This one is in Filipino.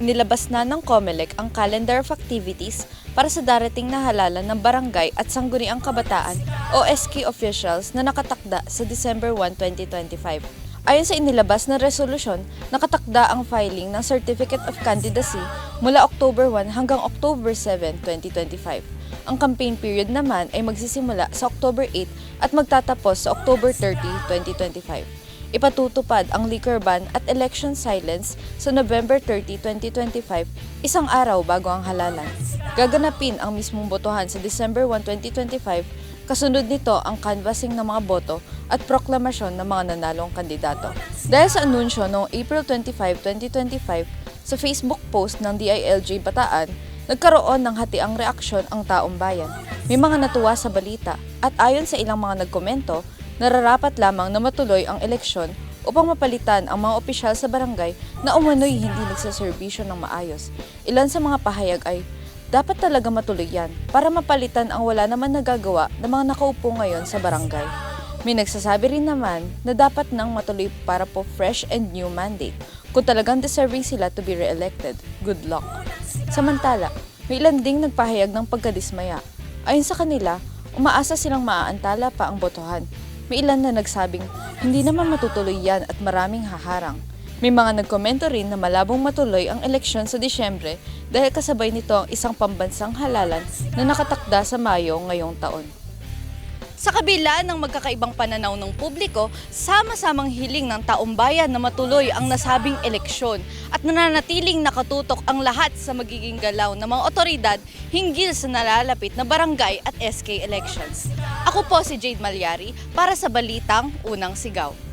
Nilabas na ng COMELEC ang calendar of activities para sa darating na halalan ng barangay at sangguniang kabataan o SK officials na nakatakda sa December 1, 2025. Ayon sa inilabas na resolusyon, nakatakda ang filing ng Certificate of Candidacy mula October 1 hanggang October 7, 2025. Ang campaign period naman ay magsisimula sa October 8 at magtatapos sa October 30, 2025 ipatutupad ang liquor ban at election silence sa November 30, 2025, isang araw bago ang halalan. Gaganapin ang mismong botohan sa December 1, 2025, kasunod nito ang canvassing ng mga boto at proklamasyon ng mga nanalong kandidato. Dahil sa anunsyo noong April 25, 2025, sa Facebook post ng DILG Bataan, nagkaroon ng hatiang reaksyon ang taong bayan. May mga natuwa sa balita at ayon sa ilang mga nagkomento, nararapat lamang na matuloy ang eleksyon upang mapalitan ang mga opisyal sa barangay na umano'y hindi nagsaserbisyo ng maayos. Ilan sa mga pahayag ay, dapat talaga matuloy yan para mapalitan ang wala naman nagagawa ng mga nakaupo ngayon sa barangay. May nagsasabi rin naman na dapat nang matuloy para po fresh and new mandate kung talagang deserving sila to be re-elected. Good luck. Samantala, may ilan ding nagpahayag ng pagkadismaya. Ayon sa kanila, umaasa silang maaantala pa ang botohan. May ilan na nagsabing, hindi naman matutuloy yan at maraming haharang. May mga nagkomento rin na malabong matuloy ang eleksyon sa Disyembre dahil kasabay nito ang isang pambansang halalan na nakatakda sa Mayo ngayong taon. Sa kabila ng magkakaibang pananaw ng publiko, sama-samang hiling ng taong bayan na matuloy ang nasabing eleksyon at nananatiling nakatutok ang lahat sa magiging galaw ng mga otoridad hinggil sa nalalapit na barangay at SK elections. Ako po si Jade Malyari para sa Balitang Unang Sigaw.